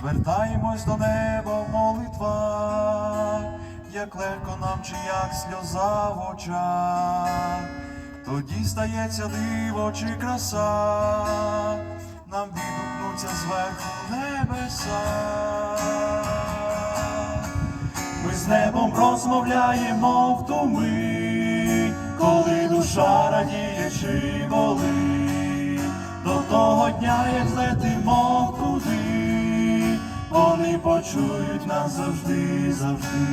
звертаємось до неба в молитвах, як легко нам чи як сльоза в очах, тоді стається диво чи краса, нам відгукнуться зверху небеса. Ми з небом розмовляємо в ту мить, коли душа радіє чи болить, до того дня, як злетимо туди, почують нас завжди, завжди.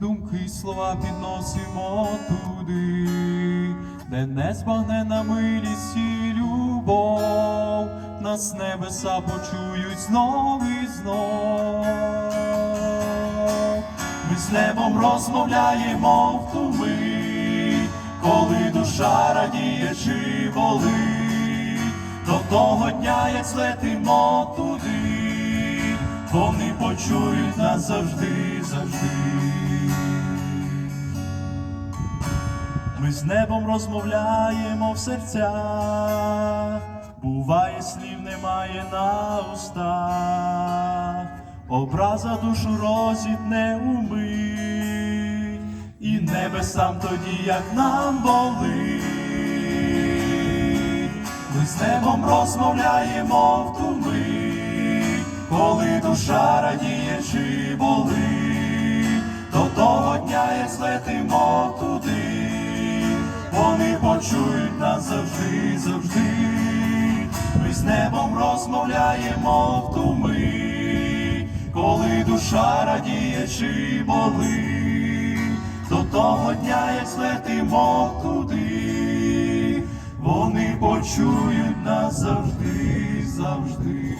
Думки слова підносимо туди, де незбагнена милість і любов, нас небеса почують знов і знов. Ми з небом розмовляємо в ту мить, чи болить, до того дня, як злетимо туди, вони почують нас завжди, завжди. Ми з небом розмовляємо в серцях, буває, слів немає на устах, образа душу розітне умить, і небесам тоді, як нам болить. З небом розмовляємо в ту мить, коли душа радіє чи болить, до того дня, як злетимо туди, вони почують нас завжди, завжди. Ми з небом розмовляємо в ту мить, коли душа радіє чи болить, до того дня, як злетимо туди, вони почують нас завжди, завжди.